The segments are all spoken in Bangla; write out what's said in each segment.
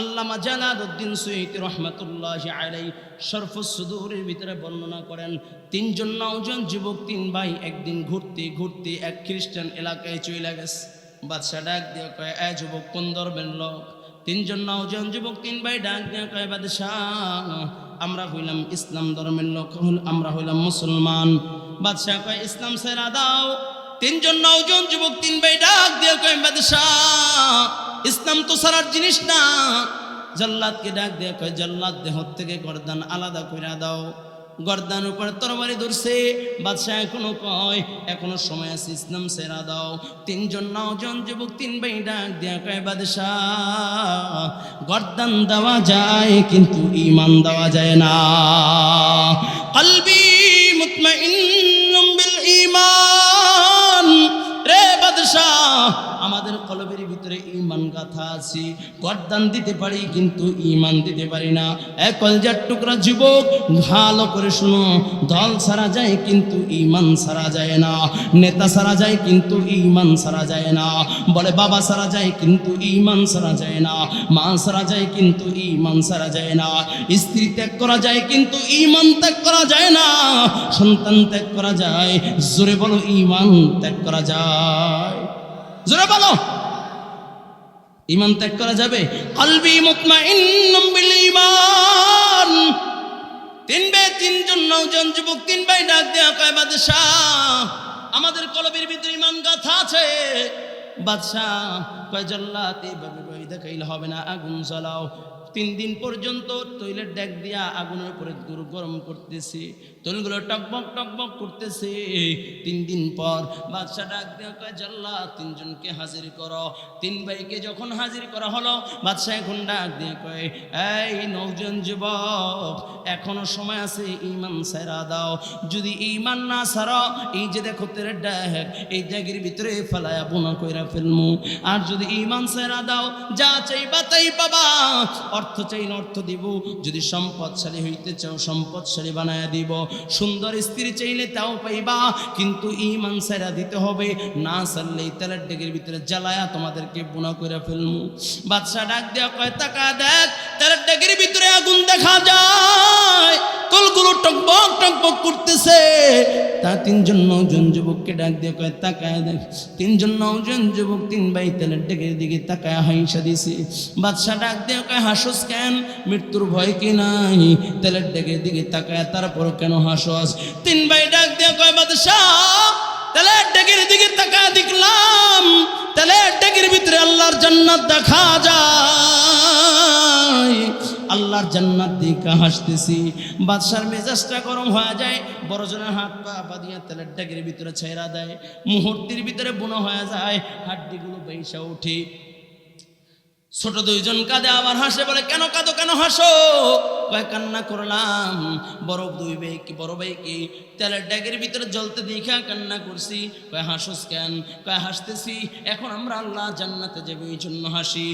আল্লামা জালালউদ্দিন সুইতি রহমাতুল্লাহ আলাই শরফুস সুদূরের ভিতরে বর্ণনা করেন, তিনজন নওজন যুবক, তিন ভাই একদিন ঘুরতে ঘুরতে এক খ্রিস্টান এলাকায় চলে গেছে। বাদশাহ ডাক দিয়ে কয়, এ যুবক, কোন ধর্মের লোক? তিনজন নওজন যুবক, তিন ভাই ডাক দিয়ে কয়, বাদশাহ, আমরা হইলাম ইসলাম ধর্মের লোক আমরা হইলাম মুসলমান। বাদশাহ কয়, ইসলাম সেরা দাও। তিনজন নওজন যুবক, তিন ভাই ডাক দিয়ে কয়, বাদশাহ ইসলাম তো সারার জিনিস না। জল্লাদকে ডাক দিয়ে কয়, জল্লাদ দেহ থেকে গর্দান আলাদা কইরা দাও। গর্দান উপর তরবারি ধরছে, বাদশাহ এখনও কয়, এখনও সময় আছে, ইসলাম সেরা দাও। তিনজন নজন যুবক, তিন ভাই ডাক দেয়া কয়, বাদশাহ, গর্দান দেওয়া যায়, কিন্তু ইমান দেওয়া যায় না। কলবি মুতমাইন্নুম বিল ঈমান। কলবের ভিতরে ইমান গাথা আছে। গর্দান দিতে পারি কিন্তু ইমান দিতে পারি না। এক কলজার টুকরা যুবক, ভালো করে শুনো। দল সারা যায় কিন্তু ইমান সারা যায় না। নেতা সারা যায় কিন্তু ইমান সারা যায় না। বলে বাবা সারা যায় কিন্তু ইমান সারা যায় না। মা সারা যায় কিন্তু ইমান সারা যায় না। স্ত্রী ত্যাগ করা যায় কিন্তু ইমান ত্যাগ করা যায় না। সন্তান ত্যাগ করা যায়। জোরে বলো ইমান ত্যাগ করা যায়। জোরে বলো। ইমান ত্যাগ করা যাবে? কলবি বিল ঈমান। তিন বে তিনজন নৌজন যুবক, তিন ভাই ডাক দেয়া কয়, বাদশাহ, আমাদের কলবের ভিতরে ইমান গাথা আছে। বাদশাহ কয় জল্লাত এইভাবে বই দেখাইলে হবে না, আগুন জ্বালাও। তিন দিন পর্যন্ত তৈলের ডেক দিয়া আগুনের উপরে গুরু গরম করতেছে তৈলগুলো টকবক টকবক করতেছে। তিন দিন পর ডাক তিনজনকে হাজির করো। তিন ভাইকে যখন হাজির করা হলো, বাদশাহ এখন ডাক দিয়ে কয়, এই নৌজন যুবক, এখনও সময় আছে ইমান সারা দাও। যদি ইমান না সারা এই যে দেখো তেরে ডেক, এই ডেগের ভিতরে ফেলায় বোনা কইরা ফেলমু। আর যদি ইমান সারা দাও, যা চাইবা তাই পাবা। অর্থ চাইলে অর্থ দিব। যদি সম্পদশালী হইতে চাও, সম্পদশালী বানায়া দিব। সুন্দর স্ত্রী চাইলে তাও পাইবা, কিন্তু ইমান সারা দিতে হবে। না সারলে তেলের ডেগের ভিতরে জ্বালায়া তোমাদেরকে বোনা করে ফেলমু। বাদশাহ ডাক দেওয়া কয় টাকা দেখ, তেলের ডেগের ভিতরে আগুন দেখা যায়। কলগুলো টকবক টকবক করতেছে। তা তিনজন নজন যুবককে ডাক দিয়ে কয়, তাকায় দেখ। তিনজন নজন যুবক তিন ভাই তেলের ডেকের দিকে তাকায় হাইসা দিছে। বাদশাহ ডাক দিয়ে কয়, হাসোস কেন? মৃত্যুর ভয় কি নাই? তেলের ডেকের দিকে তাকায়, তারপর কেন হাসোস তিন ভাই ডাক দিয়ে কয়, বাদশাহ, তেলের ডেকের দিকে তাকায় দেখলাম, তেলের ডেকের ভিতরে আল্লাহর জান্নাত দেখা যায়। আল্লাহর জান্নাত দিকে হাসতেছি। বাদশার মেজাজটা গরম হয়ে যায়, বড়জনের হাত পা বাঁধিয়া তেলের ডাকের ভিতরে ছেড়া দেয়, মুহূর্তের ভিতরে বুনো হয়ে যায়, হাড্ডিগুলো বৈশা উঠে ছোট দুইজন কাঁদে, আবার হাসে, বলে, কেন কাঁদো, কেন হাসো? কয়, কান্না করলাম। বড় দুই ভাই কি, বড় ভাই কি? তেলের ড্যাগের ভিতরে জ্বলতে দেখা কান্না করছি। কয়, হাসোস কেন? কয়, হাসতেছি। এখন আমরা আল্লাহ জান্নাতে যাব এই জন্য হাসি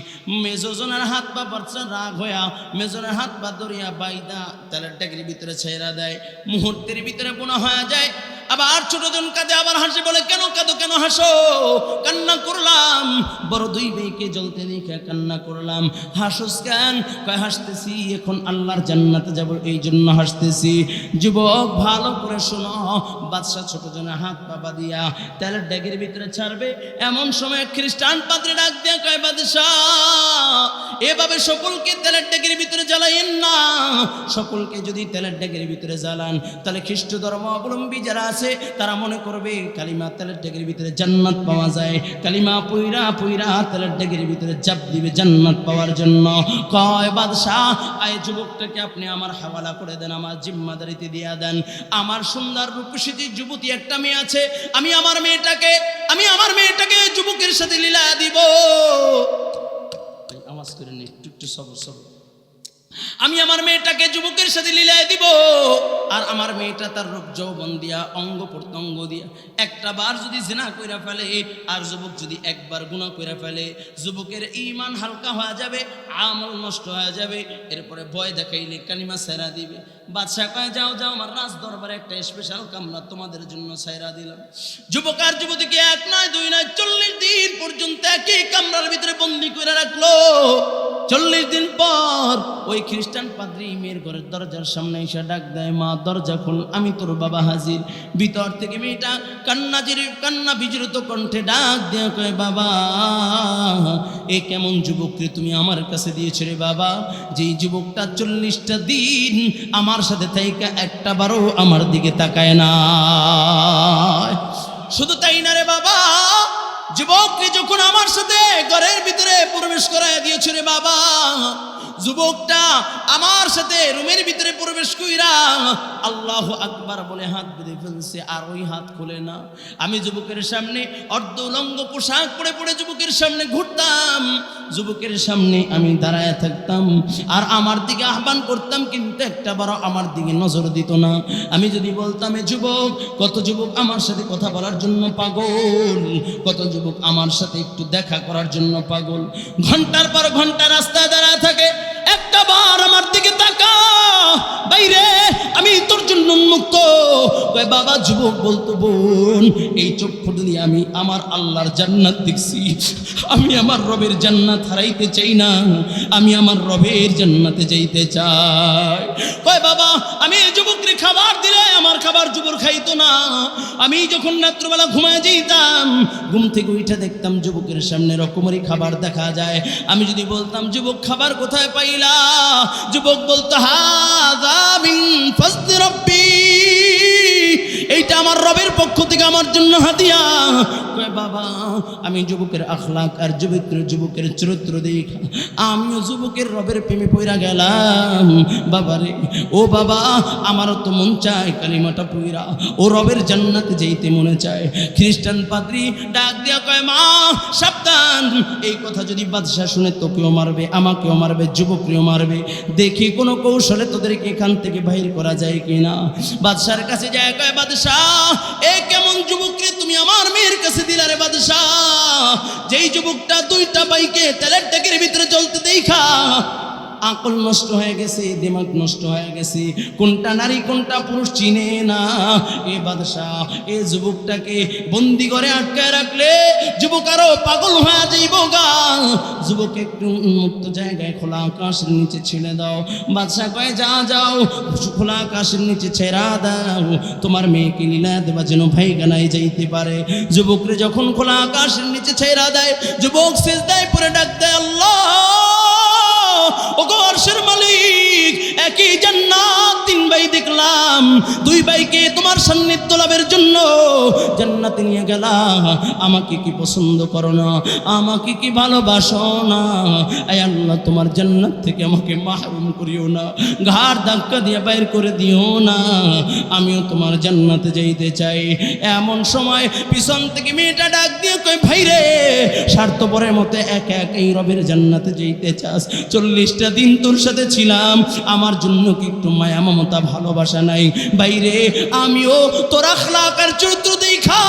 মেজোজনের হাত পা বাচ্চা রাগ হইয়া মেজনের হাত পা দরিয়া বাইদা তেলের ড্যাগের ভিতরে ছেড়া দেয়। মুহূর্তের ভিতরে বোনা হয়ে যায়। আবার ছোটজন কাঁদে, আবার হাসে বলে, কেন কাঁদো, কেন হাসো? কান্না করলাম। বড় দুই ভাইকে জ্বলতে দেখে কান্না করলাম। হাসোস কেন? কয়, হাসতেছি, এখন আল্লাহর জান্নাতে যাব এই জন্য হাসতেছি। যুবক, ভালো করে শোনো, বাদশাহ ছোট জনের হাত বাবা দিয়া তেলের ড্যাগের ভিতরে ছাড়বে। এমন সময় খ্রিস্টান পাত্রে ডাক দিয়ে কয়, বাদশাহ, এভাবে সকলকে তেলের ড্যাগের ভিতরে জ্বালাইয়েন না। সকলকে যদি তেলের ড্যাগের ভিতরে জ্বালান, তাহলে খ্রিস্ট ধর্ম অবলম্বী যারা আছে, তারা মনে করবে কালিমা তেলের ড্যাগের ভিতরে জান্নাত পাওয়া যায়। কালিমা পুইরা পুইরা তেলের ড্যাগের ভিতরে চাপ দিবে জান্নাত পাওয়ার জন্য। কয় বাদশাহ, আয় যুবকটাকে আপনি আমার হাওয়ালা করে দেন, আমার জিম্মাদারিতে দিয়া দেন। আমার সুন্দর রূপসী যুবতী একটা মেয়ে আছে, আমি আমার মেয়েটাকে, আমি আমার মেয়েটাকে যুবকের সাথে লীলা দিব। আওয়াজ করে নি, একটু একটু সবর সবর আমি আমার মেয়েটাকে যুবকের সাথে লীলায় দিব। আর আমার মেয়েটা তার রূপ যৌবন দিয়া, অঙ্গ প্রত্যঙ্গ দিয়া। একটা বার যদি জেনা কইরা ফেলে, আর যুবক যদি একবার গুণা কইরা ফেলে, যুবকের ইমান হালকা হয়ে যাবে, আমল নষ্ট হয়ে যাবে। এরপরে ভয় দেখাইলে কালিমা সেরা দিবে। বাদশাহ কয়, যাও যাও, আমার রাজ দরবারে একটা স্পেশাল কামরা তোমাদের জন্য সাইরা দিলাম। যুবক আর যুবতীকে এক নয়, দুই নয়, চল্লিশ দিন পর্যন্ত একই কামরার ভিতরে বন্দি করে রাখল। চল্লিশ দিন পর ওই খ্রিস্টান পাদ্রি মেয়ের ঘরের দরজার সামনে এসে ডাক দেয়, মা, দরজা খুল, আমি তোর বাবা হাজির। ভিতর থেকে মেয়েটা কান্নাজির কান্না বিজড়িত কণ্ঠে ডাক দেয়া, কয় বাবা, এ কেমন যুবককে তুমি আমার কাছে দিয়েছ রে বাবা? যেই যুবকটা চল্লিশটা দিন আমার সাথে থাইকা একটা বারও আমার দিকে তাকায় না। শুধু তাই না রে বাবা যুবককে যখন আমার সাথে ঘরের ভিতরে প্রবেশ করাই দিয়েছে রে বাবা যুবকটা আমার সাথে রুমের ভিতরে প্রবেশ কইরা আল্লাহ আকবার বলে হাত বেঁধে ফেলছে, আর ওই হাত খুলে না। আমি যুবকের সামনে অর্ধ উলঙ্গ পোশাক পরে পরে যুবকের সামনে ঘুরতাম। যুবকের সামনে আমি দাঁড়ায় থাকতাম, আর আমার দিকে আহ্বান করতাম, কিন্তু একটা বারো আমার দিকে নজর দিত না। আমি যদি বলতাম, এ যুবক, কত যুবক আমার সাথে কথা বলার জন্য পাগল? কত যুবক আমার সাথে একটু দেখা করার জন্য পাগল? ঘণ্টার পর ঘণ্টা রাস্তায় দাঁড়ায় থাকে। দিকে তাকা। বাইরে, আমি তোর জন্য উন্মুক্ত। বাবা, যুবক বলতো, বোন, এই চক্ষু দিয়ে আমি আমার আল্লাহর জান্নাত দেখছি। আমি আমার রবের জান্নাত হারাইতে চাই না। আমি আমার রবের জান্নাতে যাইতে চাই। কয় বাবা, আমি এই যুবকরে খাবার দিলে আমার খাবার যুবক খাইতো না। আমি যখন রাত্রবেলা ঘুমায় যেতাম, ঘুম থেকে উঠে দেখতাম যুবকের সামনে রকমেরই খাবার দেখা যায়। আমি যদি বলতাম, যুবক, খাবার কোথায় পাইলা? যুবক বলতো হা রব্বি। এইটা আমার রবের পক্ষ থেকে আমার জন্য হাতিয়া বাবা, আমি যুবকের আখলাক আর যুবকের যুবকের চরিত্র দেখা। আমিও যুবকের রবের প্রেমে পইরা গেলাম। বাবারে ও বাবা, আমারও তো মন চায় কালিমাটা পইরা। ও রবের জান্নাতে যেতে মনে চায়। খ্রিস্টান পাদ্রী ডাক দিয়া কয়, মা, সাবধান। এই কথা যদি বাদশাহ শুনে তোকেও মারবে, আমাকেও মারবে, যুবককেও মারবে। দেখি কোনো কৌশলে তোদেরকে এখান থেকে বাহির করা যায় কিনা। বাদশার কাছে যায় কয়, বাদশাহ এ কেমন যুবককে তুমি আমার মেয়ের কাছে দিলা রে বাদশাহ? যেই যুবকটা দুইটা বাইকে তেলের ট্যাকের ভিতরে চলতে দেখা আকল নষ্ট হয়ে গেছে, দিমাগ নষ্ট হয়ে গেছে। কোনটা নারী, কোনটা পুরুষ চিনে না। এ বাদশাহ, এ যুবকটাকে বন্দি করে আটকায় রাখলে যুবক আরও পাগল হয়ে যাইব গা। যুবক একটু উন্মুক্ত জায়গায় খোলা আকাশের নিচে ছেড়ে দাও। বাদশাহ কয়ে, যা, যাও, খোলা আকাশের নিচে ছেড়া দাও। তোমার মেয়েকে লীলা দেবা যেন ভাই গানায় যাইতে পারে। যুবকরে যখন খোলা আকাশের নিচে ছেড়া দেয়, যুবক শেষ দেয় পরে ডাক দুই ভাইকে তোমার সান্নিধ্য লাভের জন্য জান্নাতে নিয়ে গেলাম আমাকে কি পছন্দ করো না? আমাকে কি ভালোবাসো না? আল্লাহ, তোমার জান্নাত থেকে আমাকে মাহরুম করিও না। ঘাড় ধাক্কা দিয়ে বাইর করে দিও না। আমিও তোমার জান্নাতে যাইতে চাই। এমন সময় পিছন থেকে মেয়েটা ডাক দিয়ে কই ভাই রে, স্বার্থপরের মতো এক এক এই রবের জান্নাতে যাইতে চাস। চল্লিশটা দিন তোর সাথে ছিলাম। আমার জন্য কি একটু মায়া, মমতা, ভালোবাসা নাই? বাইরে, আমিও তোর আখলাকার চরিত্র দেখা,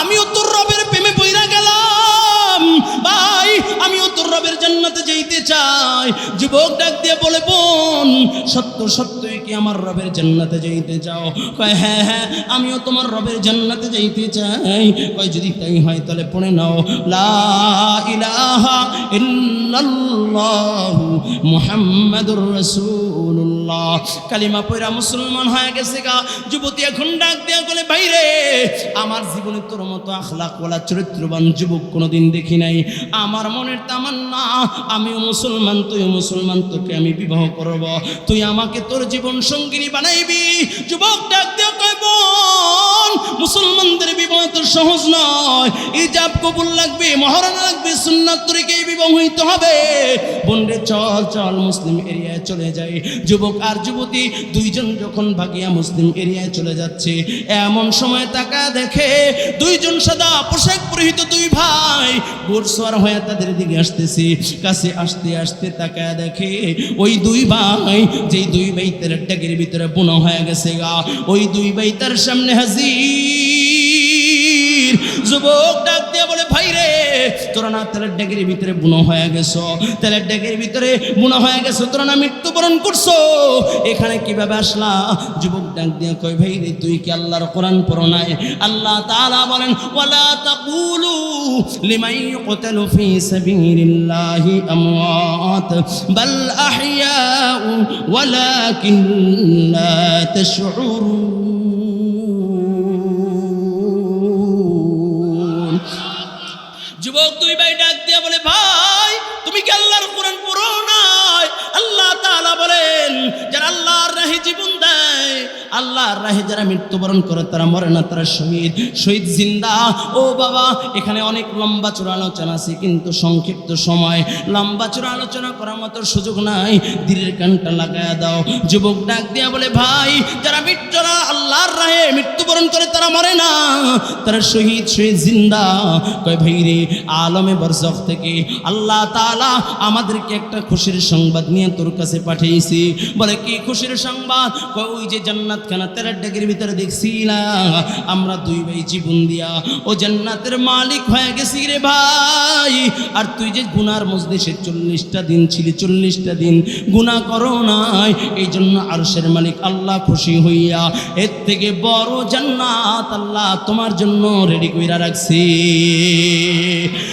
আমিও তোর রবের প্রেমে বইরা গেলাম। ভাই, আমিও তোর রবের জান্নাতে যাইতে চাই। যুবক ডাক দিয়ে বলে, বোন, সত্য সত্যই কি আমার রবের জান্নাতে যাইতে চাও? কয় হ্যাঁ হ্যাঁ আমিও তোমার রবের জান্নাতে যাইতে চাই। কয়, যদি তাই হয় তাহলে পড়ে নাও। লা ইলাহা ইল্লাল্লাহু মুহাম্মাদুর কালিমা পয়রা মুসলমান হয়ে গেছে গা। যুবতী এখন ডাক দেওয়া বলে বাইরে আমার জীবনে তোর মতো আখলাকওয়ালা, চরিত্রবান যুবক কোনোদিন দেখি নাই। আমার মনের তামান্না, আমিও মুসলমান, তুইও মুসলমান, তোকে আমি বিবাহ করব। তুই আমাকে তোর জীবন সঙ্গিনী বানাইবি। যুবক ডাক দিয়ে কয় সহজ নয়। ইজাব কবুল লাগবে মহারণা লাগবে, সুন্নাত তরিকে বিবাহ হইতে হবে। বোন রে চল চল, মুসলিম এরিয়ায় চলে যাই। যুবক আর যুবতী দুইজন যখন ভাগিয়া মুসলিম এরিয়ায় চলে যাচ্ছে, এমন সময় তাকা দেখে দুইজন সাদা পোশাক পরিহিত দুই ভাই গোরসোয়ার হয়ে তাদের দিকে আসতেছে। কাছে আসতে আসতে তাকা দেখে ওই দুই ভাই, যেই দুই ভাই তার ট্যাগের ভিতরে বোনা হয়ে গেছে গা। ওই দুই ভাই তার সামনে হাজির। যুবক ডাক দিয়ে বলে, ভাই রে, তোরা না তেলের ডেগের ভিতরে বুনো হয়ে গেছো? তেলের ডেগের ভিতরে বুনো হয়ে গেছো? তোরা না মৃত্যুবরণ করছ? এখানে কীভাবে আসলা? যুবক ডাক দিয়ে কই ভাই রে, তুই কি আল্লাহর কোরআন পড়ো নাই? আল্লাহ তাআলা বলেন, ওয়ালা তাকুলু লিমান ইউকতালু ফি সাবিলিল্লাহি আমওয়াত, বাল আহইয়াউ ওয়ালাকিন লা তাশউরুন। যুবক দুই ভাই আল্লাহর রাহে যারা মৃত্যুবরণ করে, তারা মরে না, তারা শহীদ। শহীদ জিন্দা। ও বাবা, এখানে অনেক লম্বা চূড়া আলোচনা আছে, কিন্তু সংক্ষিপ্ত সময়। লম্বা চূড়া আলোচনা করার মতো সুযোগ নাই। ধীরের কানটা লাগায়া দাও। যুবক ডাক দিয়া বলে, ভাই, যারা মৃত্যুরা আল্লাহর রাহে মৃত্যুবরণ করে, তারা মরে না। তারা শহীদ শহীদ জিন্দা। কয়, ভাই রে, আলমে বরজখ থেকে আল্লাহ তাআলা আমাদেরকে একটা খুশির সংবাদ নিয়ে তোর কাছে পাঠিয়েছি। বলে, কি খুশির সংবাদ? কয়, ওই যে জান্নাত খানা তেরার ডেগের ভিতরে দেখছি না? আমরা দুই ভাই জীবন দিয়া ও জান্নাতের মালিক হয়ে গেছি রে ভাই। আর তুই যে গুনার মজলিসে চল্লিশটা দিন ছিলি, চল্লিশটা দিন গুনাহ করো নাই এই জন্য আরশের মালিক আল্লাহ খুশি হইয়া এর থেকে বড় জান্নাত আল্লাহ তোমার জন্য রেডি কইরা রাখছি।